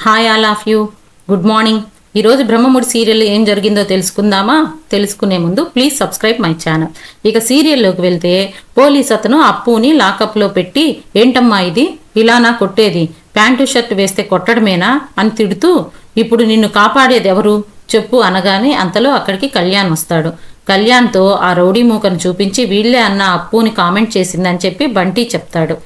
Hi all of you good morning ఈరోజు Brahmamudi serial ఏం జరిగిందో తెలుసుకుందామా? తెలుసుకునే ముందు ప్లీజ్ సబ్స్క్రైబ్ మై ఛానల్ ఇక సీరియల్లోకి వెళ్తే పోలీస్ అతను అప్పుని లాకప్లో పెట్టి ఏంటమ్మా ఇది? ఇలానా కొట్టేది? ప్యాంటు షర్ట్ వేస్తే కొట్టడమేనా? అని తిడుతూ ఇప్పుడు నిన్ను కాపాడేది ఎవరు? చెప్పు అనగానే అంతలో అక్కడికి కళ్యాణ్ వస్తాడు. కళ్యాణ్తో ఆ రౌడీ మూకను చూపించి వీళ్ళే అన్న అప్పుని కామెంట్ చేసిందని చెప్పి బంటి చెప్తాడు.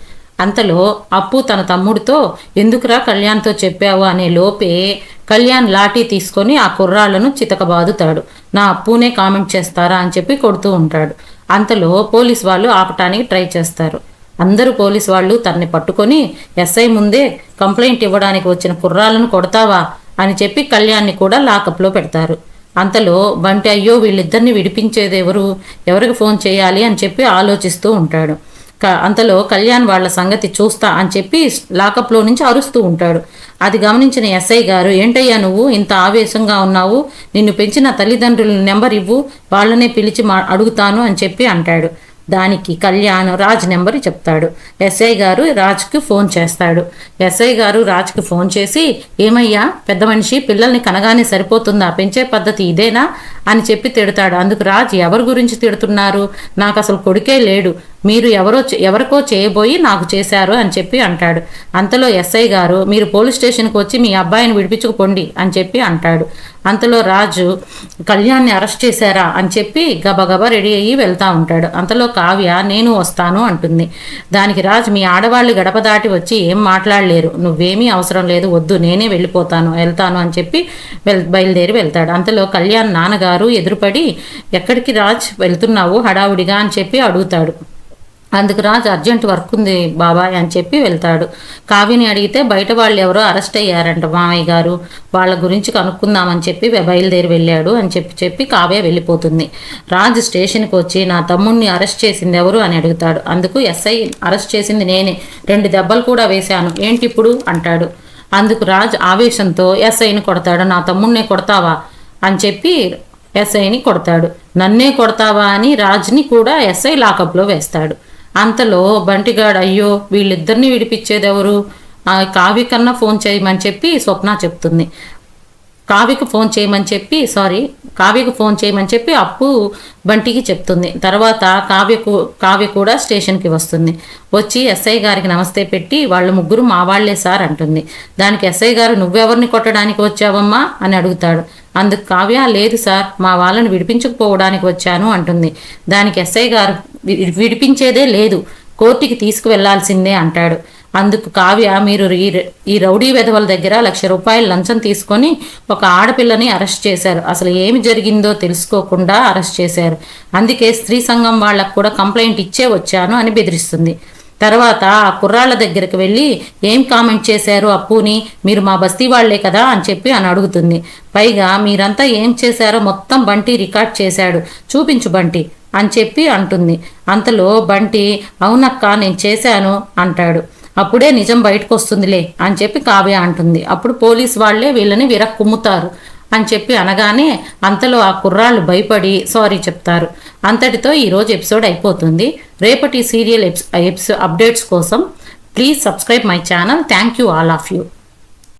అంతలో అప్పు తన తమ్ముడితో ఎందుకురా కళ్యాణ్తో చెప్పావు? అనే లోపే కళ్యాణ్ లాఠీ తీసుకొని ఆ కుర్రాళ్ళను చితకబాదుతాడు. నా అప్పునే కామెంట్ చేస్తారా? అని చెప్పి కొడుతూ ఉంటాడు. అంతలో పోలీస్ వాళ్ళు ఆపటానికి ట్రై చేస్తారు. అందరూ పోలీస్ వాళ్ళు తనని పట్టుకొని ఎస్ఐ ముందే కంప్లైంట్ ఇవ్వడానికి వచ్చిన కుర్రాళ్ళను కొడతావా? అని చెప్పి కళ్యాణ్ని కూడా లాకప్లో పెడతారు. అంతలో బంటి అయ్యో వీళ్ళిద్దరిని విడిపించేది ఎవరు? ఎవరికి ఫోన్ చేయాలి? అని చెప్పి ఆలోచిస్తూ ఉంటాడు. అంతలో కళ్యాణ్ వాళ్ళ సంగతి చూస్తా అని చెప్పి లాకప్లో నుంచి అరుస్తూ ఉంటాడు. అది గమనించిన ఎస్ఐ గారు ఏంటయ్యా నువ్వు? ఇంత ఆవేశంగా ఉన్నావు. నిన్ను పెంచిన తల్లిదండ్రుల నెంబర్ ఇవ్వు. వాళ్ళనే పిలిచి మా అడుగుతాను అని చెప్పి అంటాడు. దానికి కళ్యాణ్ రాజ్ నెంబర్ చెప్తాడు. ఎస్ఐ గారు రాజ్కి ఫోన్ చేస్తాడు. ఎస్ఐ గారు రాజ్కి ఫోన్ చేసి ఏమయ్యా పెద్ద మనిషి పిల్లల్ని కనగానే సరిపోతుందా? పెంచే పద్ధతి ఇదేనా? అని చెప్పి తిడతాడు. అందుకు రాజ్ ఎవరి గురించి తిడుతున్నారు? నాకు అసలు కొడుకే లేడు. మీరు ఎవరో ఎవరికో చేయబోయి నాకు చేశారు అని చెప్పి అంటాడు. అంతలో ఎస్ఐ గారు మీరు పోలీస్ స్టేషన్కి వచ్చి మీ అబ్బాయిని విడిపించుకుపోండి అని చెప్పి అంటాడు. అంతలో రాజు కళ్యాణ్ని అరెస్ట్ చేశారా అని చెప్పి గబగబా రెడీ అయ్యి వెళ్తూ ఉంటాడు. అంతలో కావ్య నేను వస్తాను అంటుంది. దానికి రాజు మీ ఆడవాళ్ళు గడప దాటి వచ్చి ఏం మాట్లాడలేరు. నువ్వేమీ అవసరం లేదు వద్దు నేనే వెళ్ళిపోతాను వెళ్తాను అని చెప్పి వెల్ బయలుదేరి వెళ్తాడు. అంతలో కళ్యాణ్ నాన్నగారు ఎదురుపడి ఎక్కడికి రాజ్ వెళ్తున్నావు హడావుడిగా అని చెప్పి అడుగుతాడు. అందుకు రాజు అర్జెంట్ వర్క్ ఉంది బాబాయ్ అని చెప్పి వెళ్తాడు. కావ్యని అడిగితే బయట వాళ్ళు ఎవరో అరెస్ట్ అయ్యారంట మామయ్య గారు. వాళ్ళ గురించి కనుక్కుందామని చెప్పి బయలుదేరి వెళ్ళాడు అని చెప్పి చెప్పి కావ్య వెళ్ళిపోతుంది. రాజు స్టేషన్కి వచ్చి నా తమ్ముడిని అరెస్ట్ చేసింది ఎవరు? అని అడుగుతాడు. అందుకు ఎస్ఐ అరెస్ట్ చేసింది నేనే. రెండు దెబ్బలు కూడా వేశాను. ఏంటి ఇప్పుడు? అంటాడు. అందుకు రాజు ఆవేశంతో ఎస్ఐని కొడతాడు? నా తమ్ముడినే కొడతావా? అని చెప్పి ఎస్ఐని కొడతాడు. నన్నే కొడతావా? అని రాజ్ని కూడా ఎస్ఐ లాకప్లో వేస్తాడు. అంతలో బంటిగాడు అయ్యో వీళ్ళిద్దరిని విడిపించేది ఎవరు ఆ కావ్య కన్నా ఫోన్ చేయమని చెప్పి స్వప్న చెప్తుంది. కావ్యకు ఫోన్ చేయమని చెప్పి సారీ కావ్యకు ఫోన్ చేయమని చెప్పి అప్పు బంటికి చెప్తుంది. తర్వాత కావ్యకు కావ్య కూడా స్టేషన్కి వస్తుంది. వచ్చి ఎస్ఐ గారికి నమస్తే పెట్టి వాళ్ళ ముగ్గురు మా వాళ్ళే సార్ అంటుంది. దానికి ఎస్ఐ గారు నువ్వెవరిని కొట్టడానికి వచ్చావమ్మా? అని అడుగుతాడు. అందుకు కావ్య లేదు సార్ మా వాళ్ళని విడిపించకపోవడానికి వచ్చాను అంటుంది. దానికి ఎస్ఐ గారు విడిపించేదే లేదు కోర్టుకి తీసుకువెళ్ళాల్సిందే అంటాడు. అందుకు కావ్య మీరు ఈ ఈ రౌడీ వెధవల దగ్గర లక్ష రూపాయలు లంచం తీసుకొని ఒక ఆడపిల్లని అరెస్ట్ చేశారు. అసలు ఏమి జరిగిందో తెలుసుకోకుండా అరెస్ట్ చేశారు. అందుకే స్త్రీ సంఘం వాళ్ళకు కూడా కంప్లైంట్ ఇచ్చే వచ్చాను అని బెదిరిస్తుంది. తర్వాత ఆ కుర్రాళ్ళ దగ్గరికి వెళ్ళి ఏం కామెంట్ చేశారు అప్పుని? మీరు మా బస్తీ వాళ్ళే కదా? అని చెప్పి అని అడుగుతుంది. పైగా మీరంతా ఏం చేశారో మొత్తం బంటి రికార్డ్ చేశాడు. చూపించు బంటి అని చెప్పి అంటుంది. అంతలో బంటి అవునక్క నేను చేశాను అంటాడు. అప్పుడే నిజం బయటకు వస్తుందిలే అని చెప్పి కావ్య అంటుంది. అప్పుడు పోలీస్ వాళ్ళే వీళ్ళని విరక్కుమ్ముతారు. అని చెప్పి అనగానే అంతలో ఆ కుర్రాళ్ళు భయపడి సారీ చెప్తారు. అంతటితో ఈరోజు ఎపిసోడ్ అయిపోతుంది. రేపటి సీరియల్ ఎప్స్ ఎప్స్ అప్డేట్స్ కోసం please subscribe my channel. Thank you all of you.